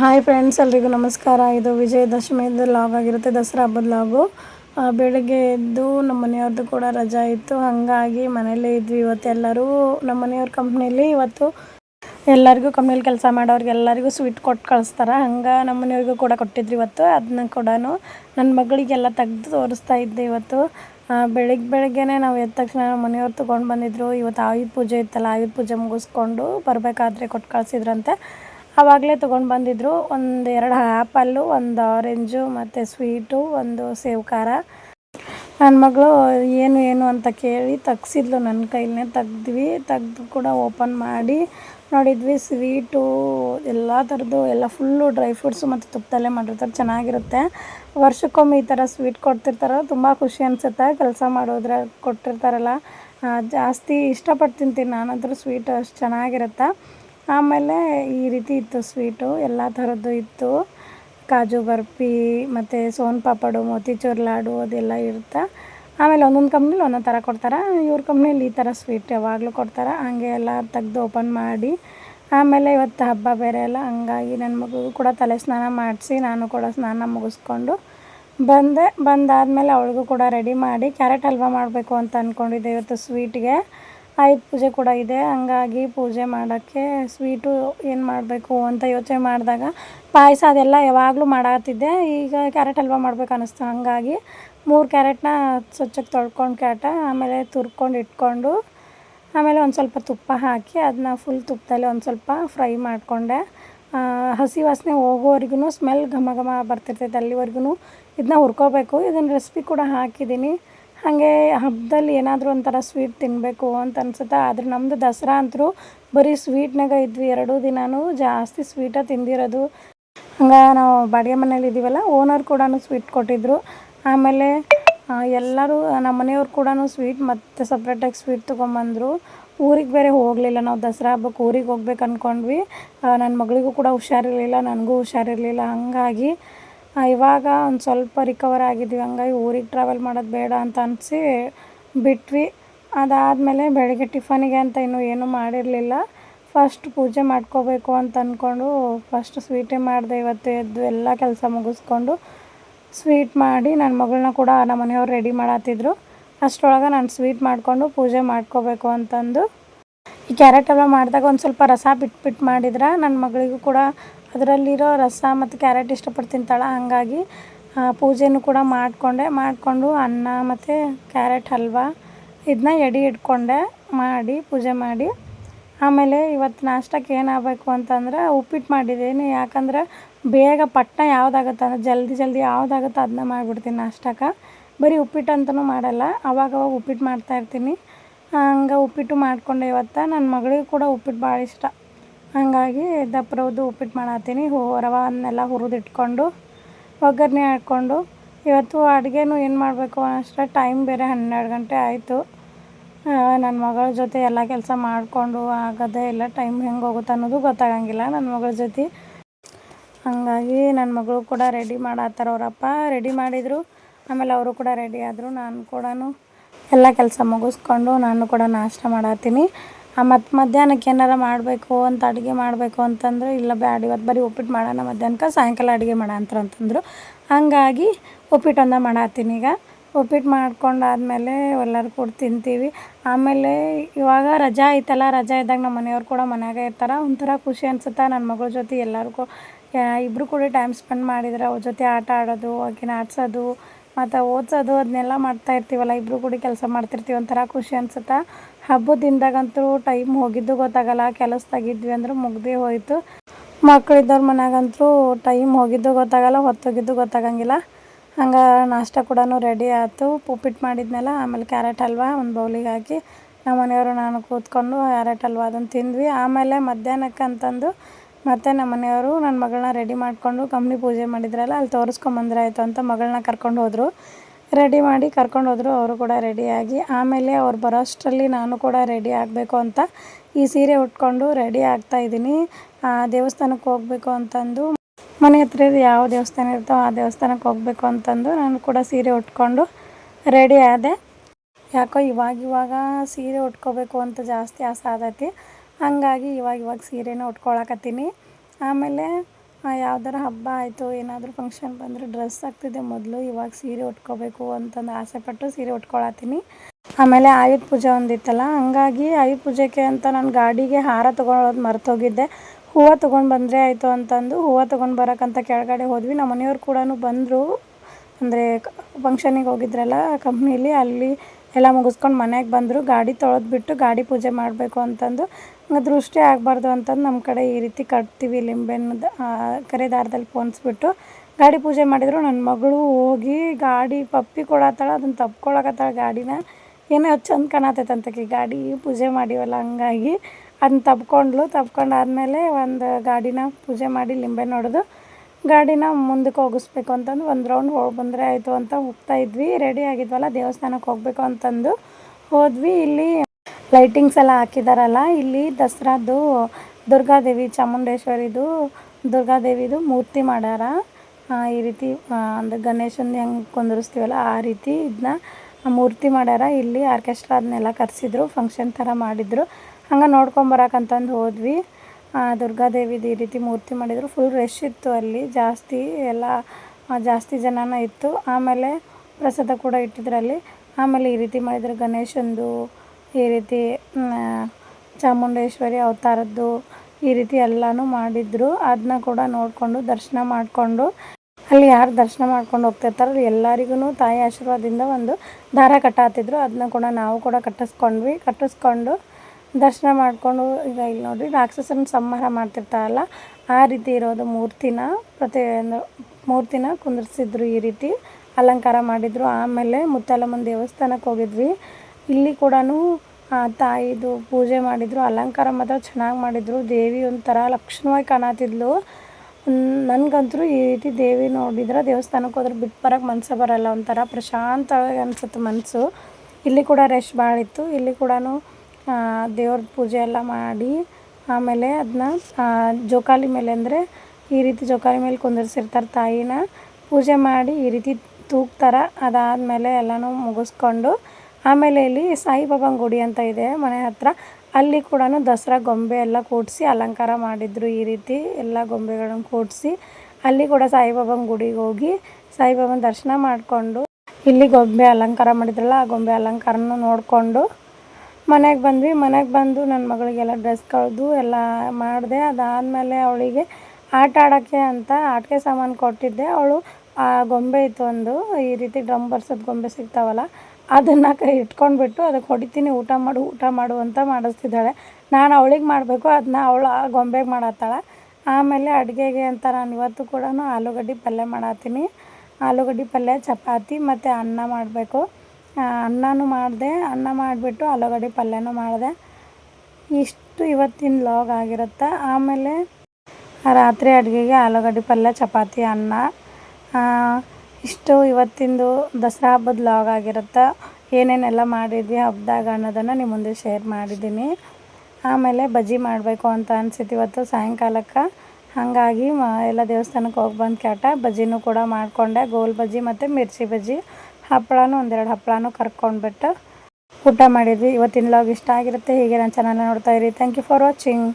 Hi friends ಎಲ್ರಿಗೂ ನಮಸ್ಕಾರ. ಇದು ವಿಜಯದಶಮಿದು ಲಾಗ್ ಆಗಿರುತ್ತೆ, ದಸರಾ ಹಬ್ಬದ ಲಾಗು ಬೆಳಗ್ಗೆ ಎದ್ದು ನಮ್ಮ ಮನೆಯವ್ರದ್ದು ಕೂಡ ರಜಾ ಇತ್ತು. ಹಾಗಾಗಿ ಮನೇಲೇ ಇದ್ವಿ ಇವತ್ತೆಲ್ಲರೂ ನಮ್ಮ ಮನೆಯವ್ರ ಕಂಪ್ನಿಯಲ್ಲಿ ಇವತ್ತು ಎಲ್ಲರಿಗೂ ಕಂಪ್ನಿಯಲ್ಲಿ ಕೆಲಸ ಮಾಡೋರಿಗೆ ಎಲ್ಲರಿಗೂ ಸ್ವೀಟ್ ಕೊಟ್ಟು ಕಳಿಸ್ತಾರೆ. ಹಂಗೆ ನಮ್ಮ ಮನೆಯವ್ರಿಗೂ ಕೂಡ ಕೊಟ್ಟಿದ್ರು ಇವತ್ತು. ಅದನ್ನ ಕೂಡ ನನ್ನ ಮಗಳಿಗೆಲ್ಲ ತೆಗೆದು ತೋರಿಸ್ತಾ ಇದ್ದೆ ಇವತ್ತು. ಬೆಳಿಗ್ಗೆ ಬೆಳಗ್ಗೆನೆ ನಾವು ಎದ್ದ ತಕ್ಷಣ ನಮ್ಮ ಮನೆಯವ್ರು ತೊಗೊಂಡು ಬಂದಿದ್ರು. ಇವತ್ತು ಆಯುಧ ಪೂಜೆ ಇತ್ತಲ್ಲ, ಆಯುಧ ಪೂಜೆ ಮುಗಿಸ್ಕೊಂಡು ಬರಬೇಕಾದ್ರೆ ಕೊಟ್ಟು ಕಳಿಸಿದ್ರಂತೆ. ಆವಾಗಲೇ ತೊಗೊಂಡು ಬಂದಿದ್ರು. ಒಂದು ಎರಡು ಆ್ಯಪಲ್ಲು ಒಂದು ಆರೆಂಜು ಮತ್ತು ಸ್ವೀಟು ಒಂದು ಸೇವ್ ಖಾರ. ನನ್ನ ಮಗಳು, ಏನು ಏನು? ಅಂತ ಕೇಳಿ ತೆಗ್ಸಿದ್ಲು ನನ್ನ ಕೈಲೇ ತೆಗ್ದ್ವಿ, ತೆಗ್ದು ಕೂಡ ಓಪನ್ ಮಾಡಿ ನೋಡಿದ್ವಿ. ಸ್ವೀಟು ಎಲ್ಲ ಥರದ್ದು ಎಲ್ಲ ಫುಲ್ಲು ಡ್ರೈ ಫ್ರೂಟ್ಸು ಮತ್ತು ತುಪ್ಪದಲ್ಲೇ ಮಾಡಿರ್ತಾರೆ. ಚೆನ್ನಾಗಿರುತ್ತೆ. ವರ್ಷಕ್ಕೊಮ್ಮೆ ಈ ಥರ ಸ್ವೀಟ್ ಕೊಡ್ತಿರ್ತಾರೆ, ತುಂಬ ಖುಷಿ ಅನಿಸುತ್ತೆ. ಕೆಲಸ ಮಾಡೋದ್ರೆ ಕೊಟ್ಟಿರ್ತಾರಲ್ಲ. ಜಾಸ್ತಿ ಇಷ್ಟಪಟ್ಟು ತಿಂತೀನಿ ನಾನಂತರೂ ಸ್ವೀಟ್ ಅಷ್ಟು ಚೆನ್ನಾಗಿರುತ್ತೆ. ಆಮೇಲೆ ಈ ರೀತಿ ಇತ್ತು ಸ್ವೀಟು ಎಲ್ಲ ಥರದ್ದು ಇತ್ತು. ಕಾಜು ಬರ್ಫಿ ಮತ್ತು ಸೋನ್ ಪಾಪಡು, ಮೋತಿಚೂರ್ ಲಾಡು, ಅದೆಲ್ಲ ಇರುತ್ತೆ. ಆಮೇಲೆ ಒಂದೊಂದು ಕಂಪ್ನಿಲಿ ಒಂದೊಂದು ಥರ ಕೊಡ್ತಾರೆ. ಇವ್ರ ಕಂಪ್ನೀಲಿ ಈ ಥರ ಸ್ವೀಟ್ ಯಾವಾಗಲೂ ಕೊಡ್ತಾರೆ. ಹಾಗೆ ಎಲ್ಲ ತೆಗ್ದು ಓಪನ್ ಮಾಡಿ, ಆಮೇಲೆ ಇವತ್ತು ಹಬ್ಬ ಬೇರೆ ಅಲ್ಲ, ಹಂಗಾಗಿ ನನ್ನ ಮಗುಗೂ ಕೂಡ ತಲೆ ಸ್ನಾನ ಮಾಡಿಸಿ, ನಾನು ಕೂಡ ಸ್ನಾನ ಮುಗಿಸ್ಕೊಂಡು ಬಂದೆ. ಬಂದಾದಮೇಲೆ ಅವಳಿಗೂ ಕೂಡ ರೆಡಿ ಮಾಡಿ ಕ್ಯಾರೆಟ್ ಹಲ್ವಾ ಮಾಡಬೇಕು ಅಂತ ಅಂದ್ಕೊಂಡಿದ್ದೆ ಇವತ್ತು ಸ್ವೀಟ್ಗೆ ಆಯುಧ ಪೂಜೆ ಕೂಡ ಇದೆ. ಹಂಗಾಗಿ ಪೂಜೆ ಮಾಡೋಕ್ಕೆ ಸ್ವೀಟು ಏನು ಮಾಡಬೇಕು ಅಂತ ಯೋಚನೆ ಮಾಡಿದಾಗ ಪಾಯಸ ಅದೆಲ್ಲ ಯಾವಾಗಲೂ ಮಾಡತ್ತಿದ್ದೆ ಈಗ ಕ್ಯಾರೆಟ್ ಹಲ್ವ ಮಾಡ್ಬೇಕು ಅನ್ನಿಸ್ತು ಹಾಗಾಗಿ ಮೂರು ಕ್ಯಾರೆಟ್ನ ಸ್ವಚ್ಛಕ್ಕೆ ತೊಳ್ಕೊಂಡು ಕ್ಯಾಟ, ಆಮೇಲೆ ತುರ್ಕೊಂಡು ಇಟ್ಕೊಂಡು, ಆಮೇಲೆ ಒಂದು ಸ್ವಲ್ಪ ತುಪ್ಪ ಹಾಕಿ ಅದನ್ನ ಫುಲ್ ತುಪ್ಪದಲ್ಲಿ ಒಂದು ಸ್ವಲ್ಪ ಫ್ರೈ ಮಾಡಿಕೊಂಡೆ. ಹಸಿ ವಾಸನೆ ಹೋಗೋವರೆಗೂ ಸ್ಮೆಲ್ ಘಮ ಘಮ ಬರ್ತಿರ್ತೈತೆ ಅಲ್ಲಿವರೆಗೂ ಇದನ್ನ ಹುರ್ಕೋಬೇಕು. ಇದನ್ನ ರೆಸಿಪಿ ಕೂಡ ಹಾಕಿದ್ದೀನಿ. ಹಾಗೆ ಹಬ್ಬದಲ್ಲಿ ಏನಾದರೂ ಒಂಥರ ಸ್ವೀಟ್ ತಿನ್ನಬೇಕು ಅಂತ ಅನ್ಸುತ್ತೆ, ಆದ್ರೆ ನಮ್ಮದು ದಸರಾ ಅಂತರೂ ಬರೀ ಸ್ವೀಟ್ನಾಗ ಇದ್ವಿ. ಎರಡೂ ದಿನಾನೂ ಜಾಸ್ತಿ ಸ್ವೀಟ ತಿಂದಿರೋದು. ಹಂಗೆ ನಾವು ಬಾಡಿಗೆ ಮನೇಲಿ ಇದ್ದೀವಲ್ಲ ಓನರ್ ಕೂಡ ಸ್ವೀಟ್ ಕೊಟ್ಟಿದ್ದರು ಆಮೇಲೆ ಎಲ್ಲರೂ, ನಮ್ಮ ಮನೆಯವ್ರು ಕೂಡ ಸ್ವೀಟ್ ಮತ್ತು ಸಪ್ರೇಟಾಗಿ ಸ್ವೀಟ್ ತೊಗೊಂಬಂದರು. ಊರಿಗೆ ಬೇರೆ ಹೋಗಲಿಲ್ಲ. ನಾವು ದಸರಾ ಹಬ್ಬಕ್ಕೆ ಊರಿಗೆ ಹೋಗ್ಬೇಕು ಅಂದ್ಕೊಂಡ್ವಿ ನನ್ನ ಮಗಳಿಗೂ ಕೂಡ ಹುಷಾರಿರಲಿಲ್ಲ, ನನಗೂ ಹುಷಾರಿರಲಿಲ್ಲ. ಹಾಗಾಗಿ ಇವಾಗ ಒಂದು ಸ್ವಲ್ಪ ರಿಕವರ್ ಆಗಿದ್ದೀವಿ ಹಂಗಾಗಿ ಊರಿಗೆ ಟ್ರಾವೆಲ್ ಮಾಡೋದು ಬೇಡ ಅಂತ ಅನಿಸಿ ಬಿಟ್ವಿ. ಅದಾದಮೇಲೆ ಬೆಳಗ್ಗೆ ಟಿಫನಿಗೆ ಅಂತ ಇನ್ನೂ ಏನೂ ಮಾಡಿರಲಿಲ್ಲ. ಫಸ್ಟ್ ಪೂಜೆ ಮಾಡ್ಕೋಬೇಕು ಅಂತ ಅಂದ್ಕೊಂಡು ಫಸ್ಟ್ ಸ್ವೀಟೇ ಮಾಡಿದೆ. ಇವತ್ತು ಎದ್ದು ಎಲ್ಲ ಕೆಲಸ ಮುಗಿಸ್ಕೊಂಡು ಸ್ವೀಟ್ ಮಾಡಿ ನನ್ನ ಮಗಳನ್ನ ಕೂಡ ನಮ್ಮ ರೆಡಿ ಮಾಡತ್ತಿದ್ರು ಅಷ್ಟರೊಳಗೆ ನಾನು ಸ್ವೀಟ್ ಮಾಡಿಕೊಂಡು ಪೂಜೆ ಮಾಡ್ಕೋಬೇಕು ಅಂತಂದು ಈ ಕ್ಯಾರೆಟ್ ಎಲ್ಲ ಮಾಡಿದಾಗ ಒಂದು ಸ್ವಲ್ಪ ರಸ ಬಿಟ್ಬಿಟ್ಟು ಮಾಡಿದ್ರೆ ನನ್ನ ಮಗಳಿಗೂ ಕೂಡ ಅದರಲ್ಲಿರೋ ರಸ ಮತ್ತು ಕ್ಯಾರೆಟ್ ಇಷ್ಟಪಟ್ಟು ತಿಂತಾಳೆ ಹಾಗಾಗಿ ಪೂಜೆನೂ ಕೂಡ ಮಾಡಿಕೊಂಡೆ. ಮಾಡಿಕೊಂಡು ಅನ್ನ ಮತ್ತು ಕ್ಯಾರೆಟ್ ಹಲ್ವಾ ಇದನ್ನ ಎಡೆ ಇಟ್ಕೊಂಡೆ, ಮಾಡಿ, ಪೂಜೆ ಮಾಡಿ. ಆಮೇಲೆ ಇವತ್ತು ನಾಷ್ಟಕ್ಕೆ ಏನಾಗಬೇಕು ಅಂತಂದ್ರೆ ಉಪ್ಪಿಟ್ಟು ಮಾಡಿದ್ದೀನಿ. ಯಾಕಂದ್ರೆ ಬೇಗ ಪಟ್ನ ಯಾವುದಾಗುತ್ತೆ ಅಂದ್ರೆ ಜಲ್ದಿ ಜಲ್ದಿ ಯಾವುದಾಗುತ್ತೆ ಅದನ್ನ ಮಾಡಿಬಿಡ್ತೀನಿ ನಾಷ್ಟಕ್ಕೆ. ಬರೀ ಉಪ್ಪಿಟ್ಟು ಅಂತಲೂ ಮಾಡಲ್ಲ ಅವಾಗ ಅವಾಗ ಉಪ್ಪಿಟ್ಟು ಮಾಡ್ತಾಯಿರ್ತೀನಿ ಹಂಗೆ ಉಪ್ಪಿಟ್ಟು ಮಾಡಿಕೊಂಡೆ ಇವತ್ತು. ನನ್ನ ಮಗಳಿಗೂ ಕೂಡ ಉಪ್ಪಿಟ್ಟು ಭಾಳ ಇಷ್ಟ. ಹಾಗಾಗಿ ದಪ್ಪರದ್ದು ಉಪ್ಪಿಟ್ಟು ಮಾಡತ್ತೀನಿ ಹೋ, ರವನ್ನೆಲ್ಲ ಹುರಿದಿಟ್ಕೊಂಡು, ಒಗ್ಗರಣೆ ಹಾಕ್ಕೊಂಡು, ಇವತ್ತು ಅಡುಗೆನೂ ಏನು ಮಾಡಬೇಕು ಅಷ್ಟೇ ಟೈಮ್ ಬೇರೆ ಹನ್ನೆರಡು ಗಂಟೆ ಆಯಿತು. ನನ್ನ ಮಗಳ ಜೊತೆ ಎಲ್ಲ ಕೆಲಸ ಮಾಡಿಕೊಂಡು ಆಗೋದೇ ಇಲ್ಲ ಟೈಮ್ ಹೆಂಗೆ ಹೋಗುತ್ತೆ ಅನ್ನೋದು ಗೊತ್ತಾಗಂಗಿಲ್ಲ ನನ್ನ ಮಗಳ ಜೊತೆ. ಹಾಗಾಗಿ ನನ್ನ ಮಗಳು ಕೂಡ ರೆಡಿ ಮಾಡತ್ತಾರ ಅವರಪ್ಪ. ರೆಡಿ ಮಾಡಿದರು, ಆಮೇಲೆ ಅವರು ಕೂಡ ರೆಡಿ ಆದರು. ನಾನು ಕೂಡ ಎಲ್ಲ ಕೆಲಸ ಮುಗಿಸ್ಕೊಂಡು, ನಾನು ಕೂಡ ನಾಷ್ಟ ಮಾಡತ್ತೀನಿ ಮತ್ತು ಮಧ್ಯಾಹ್ನಕ್ಕೆ ಏನಾರ ಮಾಡಬೇಕು ಅಂತ ಅಡುಗೆ ಮಾಡಬೇಕು ಅಂತಂದ್ರೆ, ಇಲ್ಲ ಬ್ಯಾಡ ಇವತ್ತು ಬರೀ ಉಪ್ಪಿಟ್ಟು ಮಾಡೋಣ ಮಧ್ಯಾಹ್ನಕ್ಕೆ, ಸಾಯಂಕಾಲ ಅಡುಗೆ ಮಾಡ ಅಂತಾರೆ ಅಂತಂದರು. ಹಂಗಾಗಿ ಉಪ್ಪಿಟ್ಟು ಒಂದ ಮಾಡತ್ತೀನಿ ಈಗ. ಉಪ್ಪಿಟ್ಟು ಮಾಡ್ಕೊಂಡಾದ್ಮೇಲೆ ಎಲ್ಲರೂ ಕೂಡ ತಿಂತೀವಿ. ಆಮೇಲೆ ಇವಾಗ ರಜಾ ಐತಲ್ಲ, ರಜಾ ಇದ್ದಾಗ ನಮ್ಮ ಮನೆಯವ್ರು ಕೂಡ ಮನ್ಯಾಗೆ ಇರ್ತಾರೆ. ಒಂಥರ ಖುಷಿ ಅನ್ಸುತ್ತೆ ನನ್ನ ಮಗಳ ಜೊತೆ ಎಲ್ಲರಿಗೂ. ಇಬ್ಬರು ಕೂಡ ಟೈಮ್ ಸ್ಪೆಂಡ್ ಮಾಡಿದ್ರೆ ಅವ್ರ ಜೊತೆ ಆಟ ಆಡೋದು ಆಕಿನ ಆಡ್ಸೋದು. ಮತ್ತು ಓದ್ಸೋದು ಅದನ್ನೆಲ್ಲ ಮಾಡ್ತಾ ಇರ್ತೀವಲ್ಲ ಇಬ್ಬರು ಕೂಡ ಕೆಲಸ ಮಾಡ್ತಿರ್ತೀವಿ ಒಂಥರ ಖುಷಿ ಅನ್ಸುತ್ತೆ? ಹಬ್ಬದ ದಿನದಾಗಂತೂ ಟೈಮ್ ಹೋಗಿದ್ದು ಗೊತ್ತಾಗಲ್ಲ ಕೆಲಸದಾಗಿದ್ವಿ ಅಂದ್ರೆ ಮುಗ್ದೇ ಹೋಯಿತು. ಮಕ್ಕಳಿದ್ದವ್ರ ಮನ್ಯಾಗಂತೂ ಟೈಮ್ ಹೋಗಿದ್ದು ಗೊತ್ತಾಗಲ್ಲ, ಹೊತ್ತೋಗಿದ್ದು ಗೊತ್ತಾಗಂಗಿಲ್ಲ. ಹಂಗೆ ನಾಷ್ಟ ಕೂಡ ರೆಡಿ ಆಯ್ತು. ಉಪ್ಪಿಟ್ಟು ಮಾಡಿದ್ನಲ್ಲ, ಆಮೇಲೆ ಕ್ಯಾರೆಟ್ ಹಲ್ವಾ, ಒಂದು ಬೌಲಿಗೆ ಹಾಕಿ ನಮ್ಮ ಮನೆಯವರು ನಾನು ಕೂತ್ಕೊಂಡು ಕ್ಯಾರೆಟ್ ಹಲ್ವಾ ಅದನ್ನು ತಿಂದ್ವಿ. ಆಮೇಲೆ ಮಧ್ಯಾಹ್ನಕ್ಕೆ ಅಂತಂದು ಮತ್ತೆ ನಮ್ಮ ಮನೆಯವರು ನನ್ನ ಮಗಳನ್ನ ರೆಡಿ ಮಾಡಿಕೊಂಡು ಕಂಪ್ನಿ ಪೂಜೆ ಮಾಡಿದ್ರಲ್ಲ, ಅಲ್ಲಿ ತೋರಿಸ್ಕೊಂಬಂದ್ರೆ ಆಯಿತು ಅಂತ ಮಗಳನ್ನ ಕರ್ಕೊಂಡು ಹೋದರು. ರೆಡಿ ಮಾಡಿ ಕರ್ಕೊಂಡು ಹೋದರು, ಅವರು ಕೂಡ ರೆಡಿಯಾಗಿ ಆಮೇಲೆ ಅವ್ರು ಬರೋ ಅಷ್ಟರಲ್ಲಿ ನಾನು ಕೂಡ ರೆಡಿ ಆಗಬೇಕು ಅಂತ ಈ ಸೀರೆ ಉಟ್ಕೊಂಡು ರೆಡಿ ಆಗ್ತಾ ಇದ್ದೀನಿ. ದೇವಸ್ಥಾನಕ್ಕೆ ಹೋಗಬೇಕು ಅಂತಂದು ಮನೆ ಹತ್ರ ಯಾವ ದೇವಸ್ಥಾನ ಇರ್ತೋ ಆ ದೇವಸ್ಥಾನಕ್ಕೆ ಹೋಗಬೇಕು ಅಂತಂದು ನಾನು ಕೂಡ ಸೀರೆ ಉಟ್ಕೊಂಡು ರೆಡಿ ಆದೆ. ಯಾಕೋ ಇವಾಗ ಇವಾಗ ಸೀರೆ ಉಟ್ಕೋಬೇಕು ಅಂತ ಜಾಸ್ತಿ ಆಸೆ ಆದೈತಿ. ಹಾಗಾಗಿ ಇವಾಗ ಇವಾಗ ಸೀರೆನ ಉಟ್ಕೊಳಕತ್ತೀನಿ. ಆಮೇಲೆ ಯಾವ್ದಾರ ಹಬ್ಬ ಆಯಿತು, ಏನಾದರೂ ಫಂಕ್ಷನ್ ಬಂದರೆ ಡ್ರೆಸ್ ಆಗ್ತಿದೆ ಮೊದಲು, ಇವಾಗ ಸೀರೆ ಉಟ್ಕೋಬೇಕು ಅಂತಂದು ಆಸೆಪಟ್ಟು ಸೀರೆ ಉಟ್ಕೊಳತ್ತೀನಿ. ಆಮೇಲೆ ಆಯುಧ ಪೂಜೆ ಒಂದಿತ್ತಲ್ಲ, ಹಂಗಾಗಿ ಆಯುಧ ಪೂಜೆಗೆ ಅಂತ ನಾನು ಗಾಡಿಗೆ ಹಾರ ತೊಗೊಳೋದು ಮರ್ತೋಗಿದ್ದೆ. ಹೂವು ತೊಗೊಂಡು ಬಂದರೆ ಆಯಿತು ಅಂತಂದು, ಹೂವು ತೊಗೊಂಡು ಬರೋಕ್ಕಂತ ಕೆಳಗಡೆ ಹೋದ್ವಿ. ನಮ್ಮ ಮನೆಯವ್ರು ಕೂಡ ಬಂದರು. ಅಂದರೆ ಫಂಕ್ಷನಿಗೆ ಹೋಗಿದ್ರಲ್ಲ ಕಂಪ್ನೀಲಿ ಅಲ್ಲಿ ಎಲ್ಲ ಮುಗಿಸ್ಕೊಂಡು ಮನೆಗೆ ಬಂದರು. ಗಾಡಿ ತೊಳೆದ್ಬಿಟ್ಟು ಗಾಡಿ ಪೂಜೆ ಮಾಡಬೇಕು ಅಂತಂದು ದೃಷ್ಟಿ ಆಗಬಾರ್ದು ಅಂತಂದು ನಮ್ಮ ಕಡೆ ಈ ರೀತಿ ಕಟ್ತೀವಿ ಲಿಂಬೆಣ್ಣದ ಕರೆ ದಾರದಲ್ಲಿ ಪೋಣಿಸ್ಬಿಟ್ಟು ಗಾಡಿ ಪೂಜೆ ಮಾಡಿದ್ರು, ನನ್ನ ಮಗಳು ಹೋಗಿ ಗಾಡಿ ಪಪ್ಪಿ ಕೊಡತ್ತಾಳ, ಅದನ್ನು ತಪ್ಕೊಳಕತ್ತಾಳ ಗಾಡಿನ. ಏನೋ ಚಂದ ಕಾಣತೈತಂತಕಿ ಗಾಡಿ, ಪೂಜೆ ಮಾಡಿವಲ್ಲ ಹಂಗಾಗಿ ಅದನ್ನ ತಪ್ಕೊಂಡ್ಲು. ತಪ್ಕೊಂಡಾದ್ಮೇಲೆ ಒಂದು ಗಾಡಿನ ಪೂಜೆ ಮಾಡಿ ಲಿಂಬೆ ಹೊಡೆದು ಗಾಡಿನ ಮುಂದಕ್ಕೆ ಹೋಗಿಸ್ಬೇಕು ಅಂತಂದು ಒಂದು ರೌಂಡ್ ಹೋಗಿ ಬಂದರೆ ಆಯಿತು ಅಂತ ಹೋಗ್ತಾ ಇದ್ವಿ. ರೆಡಿ ಆಗಿದ್ವಲ್ಲ ದೇವಸ್ಥಾನಕ್ಕೆ ಹೋಗಬೇಕು ಅಂತಂದು. ಹೋದ್ವಿ, ಇಲ್ಲಿ ಲೈಟಿಂಗ್ಸ್ ಎಲ್ಲ ಹಾಕಿದಾರಲ್ಲ, ಇಲ್ಲಿ ದಸರಾದು ದುರ್ಗಾದೇವಿ ಚಾಮುಂಡೇಶ್ವರಿದು ದುರ್ಗಾದೇವಿದು ಮೂರ್ತಿ ಮಾಡ್ಯಾರ. ಈ ರೀತಿ ಅಂದರೆ ಗಣೇಶನ ಹೆಂಗೆ ಕುಂದಿರಿಸ್ತೀವಲ್ಲ, ಆ ರೀತಿ ಇದನ್ನ ಮೂರ್ತಿ ಮಾಡ್ಯಾರ. ಇಲ್ಲಿ ಆರ್ಕೆಸ್ಟ್ರಾ ಅದನ್ನೆಲ್ಲ ಕರೆಸಿದ್ರು ಫಂಕ್ಷನ್ ಥರ ಮಾಡಿದರು. ಹಂಗೆ ನೋಡ್ಕೊಂಬರಕ್ಕಂತಂದು ಹೋದ್ವಿ. ದುರ್ಗಾದೇವಿದು ಈ ರೀತಿ ಮೂರ್ತಿ ಮಾಡಿದರು. ಫುಲ್ ರಶ್ ಇತ್ತು ಅಲ್ಲಿ, ಜಾಸ್ತಿ ಎಲ್ಲ ಜಾಸ್ತಿ ಜನನ ಇತ್ತು. ಆಮೇಲೆ ಪ್ರಸಾದ ಕೂಡ ಇಟ್ಟಿದ್ರಲ್ಲಿ. ಆಮೇಲೆ ಈ ರೀತಿ ಮಾಡಿದರು ಗಣೇಶಂದು ಈ ರೀತಿ ಚಾಮುಂಡೇಶ್ವರಿ ಅವತಾರದ್ದು ಈ ರೀತಿ ಎಲ್ಲನೂ ಮಾಡಿದ್ರು. ಅದನ್ನ ಕೂಡ ನೋಡಿಕೊಂಡು ದರ್ಶನ ಮಾಡಿಕೊಂಡು, ಅಲ್ಲಿ ಯಾರು ದರ್ಶನ ಮಾಡ್ಕೊಂಡು ಹೋಗ್ತಿರ್ತಾರೋ ಎಲ್ಲರಿಗೂ ತಾಯಿ ಆಶೀರ್ವಾದದಿಂದ ಒಂದು ದಾರ ಕಟ್ಟಾತಿದ್ರು. ಅದನ್ನ ಕೂಡ ನಾವು ಕೂಡ ಕಟ್ಟಿಸ್ಕೊಂಡ್ವಿ. ಕಟ್ಟಿಸ್ಕೊಂಡು ದರ್ಶನ ಮಾಡಿಕೊಂಡು, ಈಗ ಇಲ್ಲಿ ನೋಡಿರಿ ರಾಕ್ಷಸನ ಸಂಹಾರ ಮಾಡ್ತಿರ್ತಾರಲ್ಲ, ಆ ರೀತಿ ಇರೋದು ಮೂರ್ತಿನ ಪ್ರತಿ ಮೂರ್ತಿನ ಕುಂದ್ರಿಸಿದ್ರು ಈ ರೀತಿ, ಅಲಂಕಾರ ಮಾಡಿದರು. ಆಮೇಲೆ ಮುತ್ತಾಲಮ್ಮನ ದೇವಸ್ಥಾನಕ್ಕೆ ಹೋಗಿದ್ವಿ. ಇಲ್ಲಿ ಕೂಡ ತಾಯಿದು ಪೂಜೆ ಮಾಡಿದರು, ಅಲಂಕಾರ ಮಾತ್ರ ಚೆನ್ನಾಗಿ ಮಾಡಿದರು. ದೇವಿ ಒಂಥರ ಲಕ್ಷಣವಾಗಿ ಕಾಣತಿದ್ಲು. ನನಗಂತೂ ಈ ರೀತಿ ದೇವಿ ನೋಡಿದ್ರೆ ದೇವಸ್ಥಾನಕ್ಕೆ ಹೋದ್ರೆ ಬಿಟ್ಟು ಬರೋಕೆ ಮನಸ್ಸು ಬರೋಲ್ಲ, ಒಂಥರ ಪ್ರಶಾಂತವಾಗಿ ಅನಿಸುತ್ತೆ ಮನಸ್ಸು ಇಲ್ಲಿ ಕೂಡ ರಶ್ ಭಾಳ ಇತ್ತು. ಇಲ್ಲಿ ಕೂಡ ದೇವ್ರ ಪೂಜೆ ಎಲ್ಲ ಮಾಡಿ, ಆಮೇಲೆ ಅದನ್ನ ಜೋಕಾಲಿ ಮೇಲೆ ಅಂದರೆ ಈ ರೀತಿ ಜೋಕಾಲಿ ಮೇಲೆ ಕುಂದಿರ್ಸಿರ್ತಾರೆ ತಾಯಿನ. ಪೂಜೆ ಮಾಡಿ ಈ ರೀತಿ ತೂಗ್ತಾರೆ. ಅದಾದಮೇಲೆ ಎಲ್ಲನೂ ಮುಗಿಸ್ಕೊಂಡು ಆಮೇಲೆ ಇಲ್ಲಿ ಸಾಯಿಬಾಬಾನ ಗುಡಿ ಅಂತ ಇದೆ ಮನೆ ಹತ್ತಿರ ಅಲ್ಲಿ ಕೂಡ ದಸರಾ ಗೊಂಬೆ ಎಲ್ಲ ಕೂಡಿಸಿ ಅಲಂಕಾರ ಮಾಡಿದ್ರು ಈ ರೀತಿ ಎಲ್ಲ ಗೊಂಬೆಗಳನ್ನು ಕೂಡಿಸಿ. ಅಲ್ಲಿ ಕೂಡ ಸಾಯಿಬಾಬಾನ ಗುಡಿಗೆ ಹೋಗಿ ಸಾಯಿಬಾಬಾನ ದರ್ಶನ ಮಾಡಿಕೊಂಡು ಇಲ್ಲಿ ಗೊಂಬೆ ಅಲಂಕಾರ ಮಾಡಿದ್ರಲ್ಲ ಆ ಗೊಂಬೆ ಅಲಂಕಾರನ ನೋಡಿಕೊಂಡು ಮನೆಗೆ ಬಂದ್ವಿ. ಮನೆಗೆ ಬಂದು ನನ್ನ ಮಗಳಿಗೆಲ್ಲ ಡ್ರೆಸ್ ಕಳೆದು ಎಲ್ಲ ಮಾಡಿದೆ. ಅದಾದಮೇಲೆ ಅವಳಿಗೆ ಆಟ ಆಡೋಕ್ಕೆ ಅಂತ ಆಟಿಕೆ ಸಾಮಾನು ಕೊಟ್ಟಿದ್ದೆ. ಅವಳು ಆ ಗೊಂಬೆ ಇತ್ತು ಒಂದು, ಈ ರೀತಿ ಡ್ರಮ್ ಬರ್ಸೋದು ಗೊಂಬೆ ಸಿಗ್ತಾವಲ್ಲ ಅದನ್ನು ಕೈ ಇಟ್ಕೊಂಡ್ಬಿಟ್ಟು ಅದಕ್ಕೆ ಹೊಡಿತೀನಿ, ಊಟ ಮಾಡು ಊಟ ಮಾಡು ಅಂತ ಮಾಡಿಸ್ತಿದ್ದಾಳೆ. ನಾನು ಅವಳಿಗೆ ಮಾಡಬೇಕು ಅದನ್ನ ಅವಳು ಗೊಂಬೆಗೆ ಮಾಡತ್ತಾಳೆ. ಆಮೇಲೆ ಅಡುಗೆಗೆ ಅಂತ ನಾನು ಇವತ್ತು ಕೂಡ ಆಲೂಗಡ್ಡೆ ಪಲ್ಯ ಮಾಡತ್ತೀನಿ. ಆಲೂಗಡ್ಡೆ ಪಲ್ಯ, ಚಪಾತಿ ಮತ್ತು ಅನ್ನ ಮಾಡಬೇಕು. ಅನ್ನನೂ ಮಾಡಿದೆ, ಅನ್ನ ಮಾಡಿಬಿಟ್ಟು ಆಲೂಗಡ್ಡೆ ಪಲ್ಯನೂ ಮಾಡಿದೆ. ಇಷ್ಟು ಇವತ್ತಿನ ಲಾಗ್ ಆಗಿರುತ್ತೆ. ಆಮೇಲೆ ರಾತ್ರಿ ಅಡುಗೆಗೆ ಆಲೂಗಡ್ಡೆ ಪಲ್ಯ, ಚಪಾತಿ, ಅನ್ನ. ಇಷ್ಟು ಇವತ್ತಿಂದು ದಸರಾ ಹಬ್ಬದ ಲಾಗ್ ಆಗಿರುತ್ತೆ. ಏನೇನೆಲ್ಲ ಮಾಡಿದ್ವಿ ಹಬ್ಬದಾಗ ಅನ್ನೋದನ್ನು ನಿಮ್ಮ ಮುಂದೆ ಶೇರ್ ಮಾಡಿದ್ದೀನಿ. ಆಮೇಲೆ ಬಜ್ಜಿ ಮಾಡಬೇಕು ಅಂತ ಅನ್ಸಿತ್ತು ಇವತ್ತು ಸಾಯಂಕಾಲಕ್ಕೆ. ಹಾಗಾಗಿ ಎಲ್ಲ ದೇವಸ್ಥಾನಕ್ಕೆ ಹೋಗಿ ಬಂದು ಕ್ಯಾಟ, ಬಜ್ಜಿನೂ ಕೂಡ ಮಾಡಿಕೊಂಡೆ. ಗೋಲ್ ಬಜ್ಜಿ ಮತ್ತು ಮಿರ್ಚಿ ಬಜ್ಜಿ. ಹಪ್ಪಳನೂ ಒಂದೆರಡು ಹಪ್ಪಳನೂ ಕರ್ಕೊಂಡ್ಬಿಟ್ಟು ಊಟ ಮಾಡಿದ್ವಿ. ಇವತ್ತಿನ ಲಾಗ್ ಇಷ್ಟ ಆಗಿರುತ್ತೆ. ಹೀಗೆ ನನ್ನ ಚೆನ್ನಾಗಿ ನೋಡ್ತಾ ಇರಿ. Thank you for watching